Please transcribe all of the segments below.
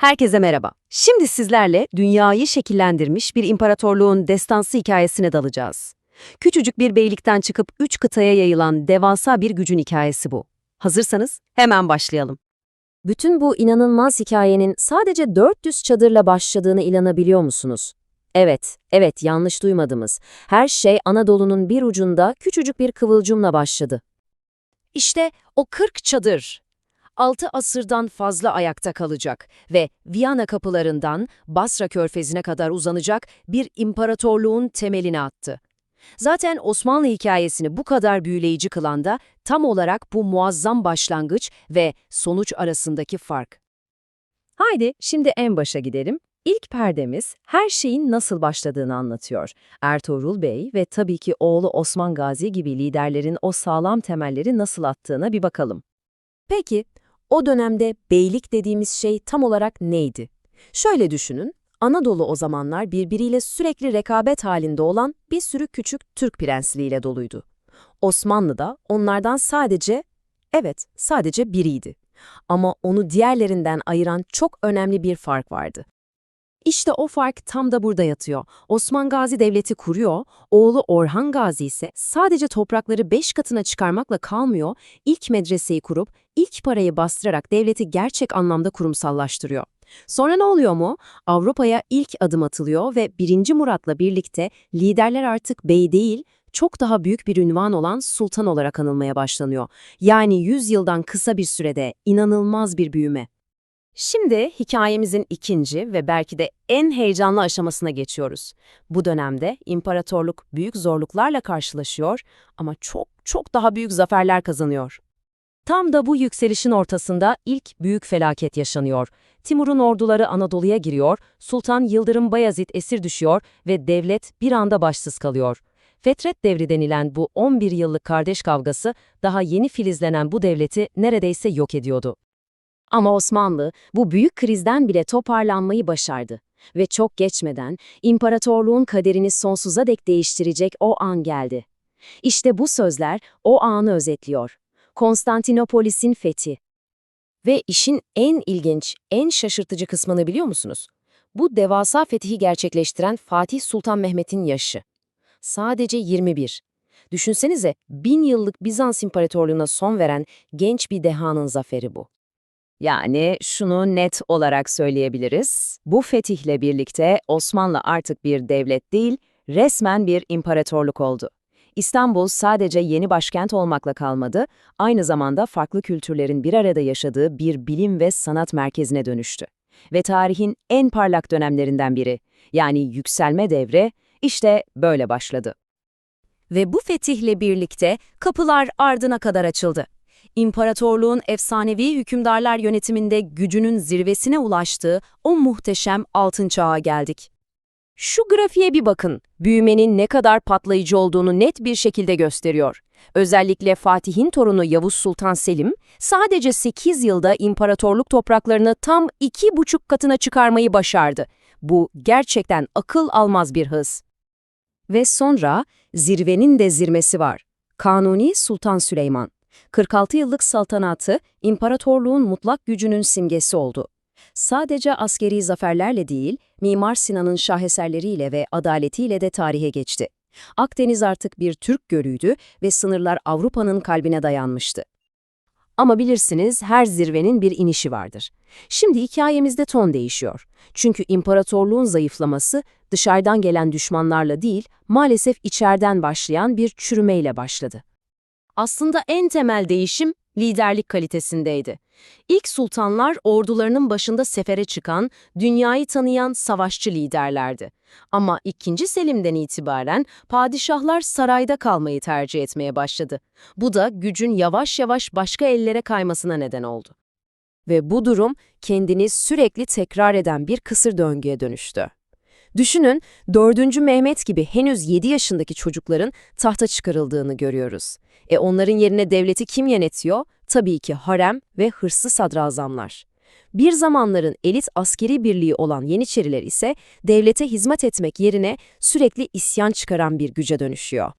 Herkese merhaba. Şimdi sizlerle dünyayı şekillendirmiş bir imparatorluğun destansı hikayesine dalacağız. Küçücük bir beylikten çıkıp üç kıtaya yayılan devasa bir gücün hikayesi bu. Hazırsanız hemen başlayalım. Bütün bu inanılmaz hikayenin sadece 400 çadırla başladığını inanabiliyor musunuz? Evet, evet yanlış duymadınız. Her şey Anadolu'nun bir ucunda küçücük bir kıvılcımla başladı. İşte o 40 çadır. 6 asırdan fazla ayakta kalacak ve Viyana kapılarından Basra körfezine kadar uzanacak bir imparatorluğun temelini attı. Zaten Osmanlı hikayesini bu kadar büyüleyici kılan da tam olarak bu muazzam başlangıç ve sonuç arasındaki fark. Haydi şimdi en başa gidelim. İlk perdemiz her şeyin nasıl başladığını anlatıyor. Ertuğrul Bey ve tabii ki oğlu Osman Gazi gibi liderlerin o sağlam temelleri nasıl attığına bir bakalım. Peki, o dönemde beylik dediğimiz şey tam olarak neydi? Şöyle düşünün, Anadolu o zamanlar birbiriyle sürekli rekabet halinde olan bir sürü küçük Türk prensliğiyle doluydu. Osmanlı da onlardan sadece, evet sadece biriydi. Ama onu diğerlerinden ayıran çok önemli bir fark vardı. İşte o fark tam da burada yatıyor. Osman Gazi Devleti kuruyor, oğlu Orhan Gazi ise sadece toprakları beş katına çıkarmakla kalmıyor, ilk medreseyi kurup ilk parayı bastırarak devleti gerçek anlamda kurumsallaştırıyor. Sonra ne oluyor mu? Avrupa'ya ilk adım atılıyor ve 1. Murat'la birlikte liderler artık bey değil, çok daha büyük bir ünvan olan sultan olarak anılmaya başlanıyor. Yani 100 yıldan kısa bir sürede inanılmaz bir büyüme. Şimdi hikayemizin ikinci ve belki de en heyecanlı aşamasına geçiyoruz. Bu dönemde imparatorluk büyük zorluklarla karşılaşıyor ama çok çok daha büyük zaferler kazanıyor. Tam da bu yükselişin ortasında ilk büyük felaket yaşanıyor. Timur'un orduları Anadolu'ya giriyor, Sultan Yıldırım Bayezid esir düşüyor ve devlet bir anda başsız kalıyor. Fetret devri denilen bu 11 yıllık kardeş kavgası daha yeni filizlenen bu devleti neredeyse yok ediyordu. Ama Osmanlı bu büyük krizden bile toparlanmayı başardı. Ve çok geçmeden imparatorluğun kaderini sonsuza dek değiştirecek o an geldi. İşte bu sözler o anı özetliyor. Konstantinopolis'in fethi. Ve işin en ilginç, en şaşırtıcı kısmını biliyor musunuz? Bu devasa fetihi gerçekleştiren Fatih Sultan Mehmet'in yaşı. Sadece 21. Düşünsenize bin yıllık Bizans İmparatorluğu'na son veren genç bir dehanın zaferi bu. Yani şunu net olarak söyleyebiliriz. Bu fetihle birlikte Osmanlı artık bir devlet değil, resmen bir imparatorluk oldu. İstanbul sadece yeni başkent olmakla kalmadı, aynı zamanda farklı kültürlerin bir arada yaşadığı bir bilim ve sanat merkezine dönüştü. Ve tarihin en parlak dönemlerinden biri, yani yükselme devre, işte böyle başladı. Ve bu fetihle birlikte kapılar ardına kadar açıldı. İmparatorluğun efsanevi hükümdarlar yönetiminde gücünün zirvesine ulaştığı o muhteşem altın çağa geldik. Şu grafiğe bir bakın, büyümenin ne kadar patlayıcı olduğunu net bir şekilde gösteriyor. Özellikle Fatih'in torunu Yavuz Sultan Selim, sadece 8 yılda imparatorluk topraklarını tam 2,5 katına çıkarmayı başardı. Bu gerçekten akıl almaz bir hız. Ve sonra zirvenin de zirmesi var. Kanuni Sultan Süleyman. 46 yıllık saltanatı, imparatorluğun mutlak gücünün simgesi oldu. Sadece askeri zaferlerle değil, Mimar Sinan'ın şaheserleriyle ve adaletiyle de tarihe geçti. Akdeniz artık bir Türk gölüydü ve sınırlar Avrupa'nın kalbine dayanmıştı. Ama bilirsiniz her zirvenin bir inişi vardır. Şimdi hikayemizde ton değişiyor. Çünkü imparatorluğun zayıflaması dışarıdan gelen düşmanlarla değil, maalesef içeriden başlayan bir çürümeyle başladı. Aslında en temel değişim liderlik kalitesindeydi. İlk sultanlar ordularının başında sefere çıkan, dünyayı tanıyan savaşçı liderlerdi. Ama 2. Selim'den itibaren padişahlar sarayda kalmayı tercih etmeye başladı. Bu da gücün yavaş yavaş başka ellere kaymasına neden oldu. Ve bu durum kendini sürekli tekrar eden bir kısır döngüye dönüştü. Düşünün, 4. Mehmet gibi henüz 7 yaşındaki çocukların tahta çıkarıldığını görüyoruz. E onların yerine devleti kim yönetiyor? Tabii ki harem ve hırslı sadrazamlar. Bir zamanların elit askeri birliği olan Yeniçeriler ise devlete hizmet etmek yerine sürekli isyan çıkaran bir güce dönüşüyor.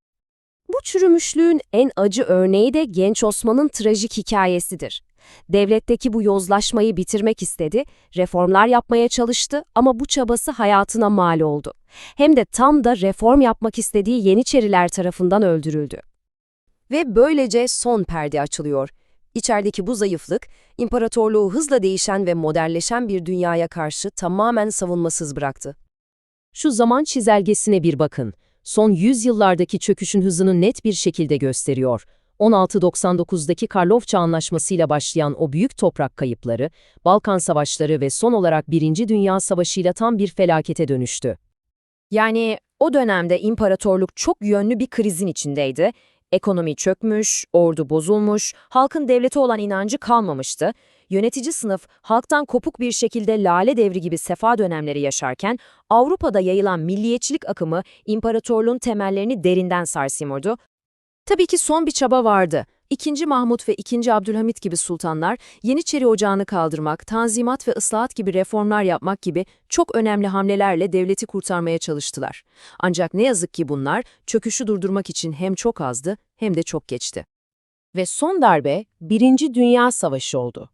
Bu çürümüşlüğün en acı örneği de genç Osman'ın trajik hikayesidir. Devletteki bu yozlaşmayı bitirmek istedi, reformlar yapmaya çalıştı ama bu çabası hayatına mal oldu. Hem de tam da reform yapmak istediği Yeniçeriler tarafından öldürüldü. Ve böylece son perde açılıyor. İçerideki bu zayıflık, imparatorluğu hızla değişen ve modernleşen bir dünyaya karşı tamamen savunmasız bıraktı. Şu zaman çizelgesine bir bakın. Son 100 yıllardaki çöküşün hızını net bir şekilde gösteriyor. 1699'daki Karlofça Anlaşması'yla başlayan o büyük toprak kayıpları, Balkan Savaşları ve son olarak Birinci Dünya Savaşı'yla tam bir felakete dönüştü. Yani o dönemde imparatorluk çok yönlü bir krizin içindeydi. Ekonomi çökmüş, ordu bozulmuş, halkın devlete olan inancı kalmamıştı. Yönetici sınıf halktan kopuk bir şekilde lale devri gibi sefa dönemleri yaşarken Avrupa'da yayılan milliyetçilik akımı imparatorluğun temellerini derinden sarsıyordu. Tabii ki son bir çaba vardı. İkinci Mahmut ve ikinci Abdülhamit gibi sultanlar Yeniçeri Ocağı'nı kaldırmak, tanzimat ve ıslahat gibi reformlar yapmak gibi çok önemli hamlelerle devleti kurtarmaya çalıştılar. Ancak ne yazık ki bunlar çöküşü durdurmak için hem çok azdı hem de çok geçti. Ve son darbe Birinci Dünya Savaşı oldu.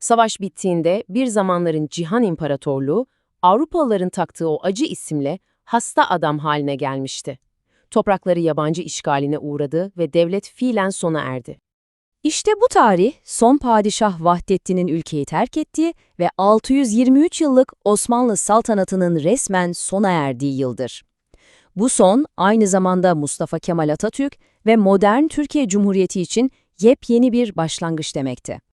Savaş bittiğinde bir zamanların Cihan İmparatorluğu, Avrupalıların taktığı o acı isimle hasta adam haline gelmişti. Toprakları yabancı işgaline uğradı ve devlet fiilen sona erdi. İşte bu tarih son padişah Vahdettin'in ülkeyi terk ettiği ve 623 yıllık Osmanlı saltanatının resmen sona erdiği yıldır. Bu son aynı zamanda Mustafa Kemal Atatürk ve modern Türkiye Cumhuriyeti için yepyeni bir başlangıç demekti.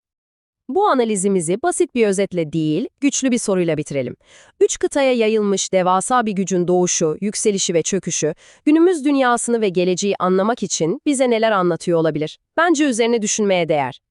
Bu analizimizi basit bir özetle değil, güçlü bir soruyla bitirelim. Üç kıtaya yayılmış devasa bir gücün doğuşu, yükselişi ve çöküşü, günümüz dünyasını ve geleceği anlamak için bize neler anlatıyor olabilir? Bence üzerine düşünmeye değer.